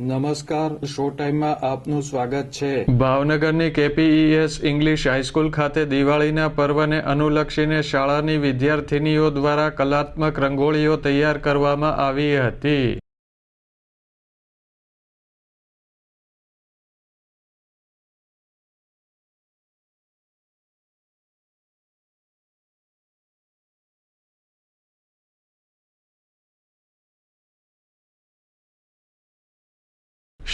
નમસ્કાર શો ટાઈમમાં આપનું સ્વાગત છે. ભાવનગરની કેપીઈએસ ઇંગ્લિશ હાઈસ્કૂલ ખાતે દિવાળીના પર્વને અનુલક્ષીને શાળાની વિદ્યાર્થિનીઓ દ્વારા કલાત્મક રંગોળીઓ તૈયાર કરવામાં આવી હતી.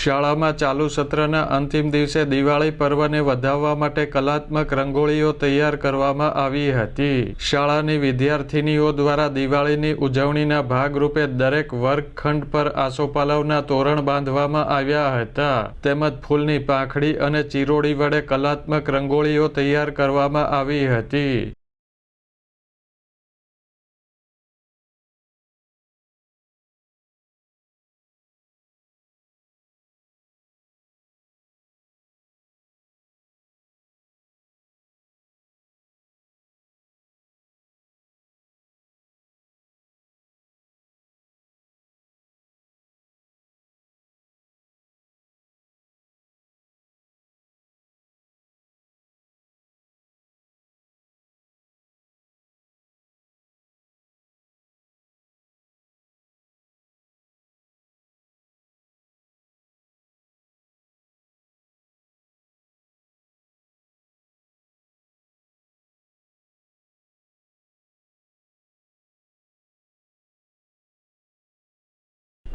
શાળામાં ચાલુ સત્રના અંતિમ દિવસે દિવાળી પર્વને વધાવવા માટે કલાત્મક રંગોળીઓ તૈયાર કરવામાં આવી હતી. શાળાની વિદ્યાર્થિનીઓ દ્વારા દિવાળીની ઉજવણીના ભાગરૂપે દરેક વર્ગખંડ પર આસોપાલવના તોરણ બાંધવામાં આવ્યા હતા. તેમજ ફૂલની પાંખડી અને ચિરોડી વડે કલાત્મક રંગોળીઓ તૈયાર કરવામાં આવી હતી.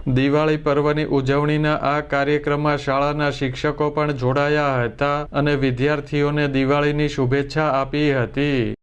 દિવાળી પર્વની ઉજવણીના આ કાર્યક્રમમાં શાળાના શિક્ષકો પણ જોડાયા હતા અને વિદ્યાર્થીઓને દિવાળીની શુભેચ્છા આપી હતી.